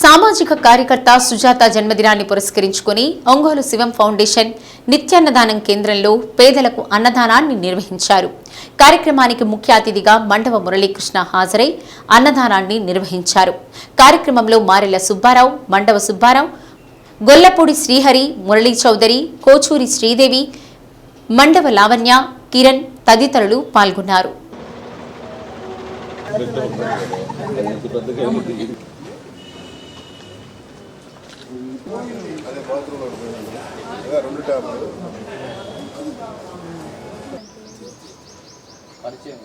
సామాజిక కార్యకర్త సుజాత జన్మదినాన్ని పురస్కరించుకుని ఒంగోలు శివం ఫౌండేషన్ నిత్యాన్నదానం కేంద్రంలో పేదలకు అన్నదానాన్ని నిర్వహించారు. కార్యక్రమానికి ముఖ్య అతిథిగా మండవ మురళీకృష్ణ హాజరై అన్నదానాన్ని నిర్వహించారు. కార్యక్రమంలో మారెల సుబ్బారావు మండవ సుబ్బారావు గొల్లపూడి శ్రీహరి మురళీ చౌదరి కోచూరి శ్రీదేవి మండవ లావణ్య కిరణ్ తదితరులు పాల్గొన్నారు. அதே பாத்ரூமில் போயிருந்தீங்க ரெண்டு டேப் பரிச்சயம்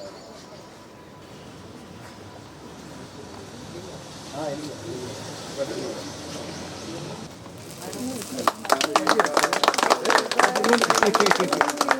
ஆ இல்லை.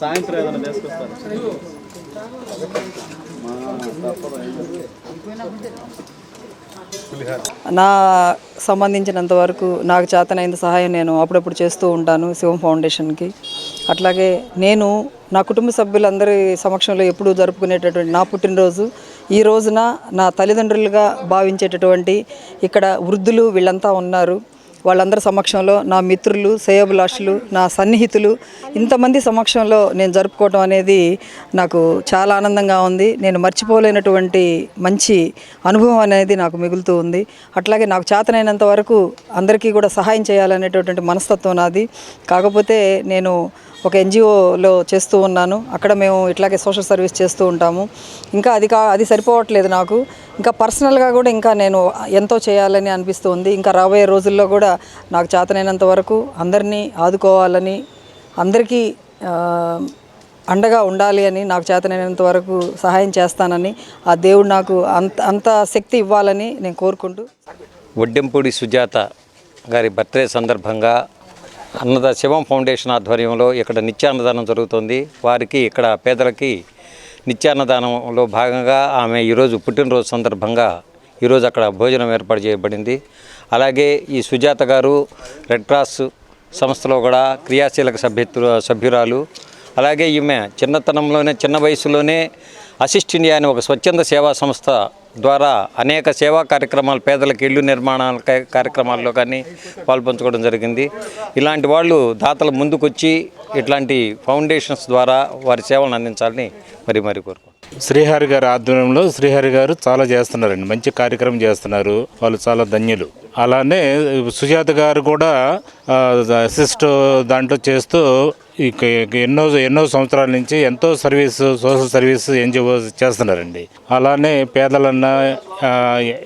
సాయంత్రం ఏదైనా తీసుకొస్తారు? నా సంబంధించినంత వరకు నాకు చేతనైన సహాయం నేను అప్పుడప్పుడు చేస్తూ ఉంటాను శివం ఫౌండేషన్కి. అట్లాగే నేను నా కుటుంబ సభ్యులందరి సమక్షంలో ఎప్పుడూ జరుపుకునేటటువంటి నా పుట్టినరోజు ఈ రోజున నా తల్లిదండ్రులుగా భావించేటటువంటి ఇక్కడ వృద్ధులు వీళ్ళంతా ఉన్నారు. వాళ్ళందరి సమక్షంలో నా మిత్రులు శ్రేయోభిలాషులు నా సన్నిహితులు ఇంతమంది సమక్షంలో నేను జరుపుకోవటం అనేది నాకు చాలా ఆనందంగా ఉంది. నేను మర్చిపోలేనటువంటి మంచి అనుభవం అనేది నాకు మిగులుతూ ఉంది. అట్లాగే నాకు చేతనైనంత వరకు అందరికీ కూడా సహాయం చేయాలనేటటువంటి మనస్తత్వం నాది. కాకపోతే నేను ఒక ఎన్జిఓలో చేస్తూ ఉన్నాను. అక్కడ మేము ఇట్లాగే సోషల్ సర్వీస్ చేస్తూ ఉంటాము. ఇంకా అది కా అది సరిపోవట్లేదు నాకు. ఇంకా పర్సనల్గా కూడా ఇంకా నేను ఎంతో చేయాలని అనిపిస్తుంది. ఇంకా రాబోయే రోజుల్లో కూడా నాకు చేతనైనంత వరకు అందరినీ ఆదుకోవాలని అందరికీ అండగా ఉండాలి అని నాకు చేతనైనంత వరకు సహాయం చేస్తానని ఆ దేవుడు నాకు అంత అంత శక్తి ఇవ్వాలని నేను కోరుకుంటూ వడ్డెంపూడి సుజాత గారి బర్త్డే సందర్భంగా అన్నద శివం ఫౌండేషన్ ఆధ్వర్యంలో ఇక్కడ నిత్యాన్నదానం జరుగుతుంది. వారికి ఇక్కడ పేదలకి నిత్యాన్నదానంలో భాగంగా ఆమె ఈరోజు పుట్టినరోజు సందర్భంగా ఈరోజు అక్కడ భోజనం ఏర్పాటు చేయబడింది. అలాగే ఈ సుజాత గారు రెడ్ క్రాస్ సంస్థలో కూడా క్రియాశీలక సభ్యత్వ సభ్యురాలు. అలాగే ఈమె చిన్నతనంలోనే చిన్న వయసులోనే అసిస్ట్ ఇండియా అనే ఒక స్వచ్ఛంద సేవా సంస్థ ద్వారా అనేక సేవా కార్యక్రమాలు పేదలకు ఇళ్ళు నిర్మాణాల కార్యక్రమాల్లో కానీ పాల్పంచుకోవడం జరిగింది. ఇలాంటి వాళ్ళు దాతలు ముందుకొచ్చి ఇట్లాంటి ఫౌండేషన్స్ ద్వారా వారి సేవలను అందించాలని మరి మరి కోరుకుంటున్నాను శ్రీహరి గారి ఆధ్వర్యంలో శ్రీహరి గారు చాలా చేస్తున్నారండి. మంచి కార్యక్రమం చేస్తున్నారు. వాళ్ళు చాలా ధన్యులు. అలానే సుజాత గారు కూడా ఆ, అసిస్ట్ దాంట్లో చేస్తూ ఎన్నో ఎన్నో సంవత్సరాల నుంచి ఎంతో సర్వీస్ సోషల్ సర్వీస్ ఎన్జిఓ చేస్తున్నారండి. అలానే పేదలన్నా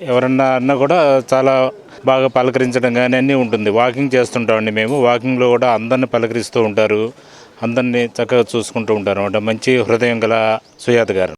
ఎవరన్నా అన్నా కూడా చాలా బాగా పలకరించడం కానీ అన్నీ ఉంటుంది. వాకింగ్ చేస్తుంటామండి మేము. వాకింగ్లో కూడా అందరిని పలకరిస్తూ ఉంటారు. అందరినీ చక్కగా చూసుకుంటూ ఉంటారు అనమాట మంచి హృదయం గల సుయాత గారు.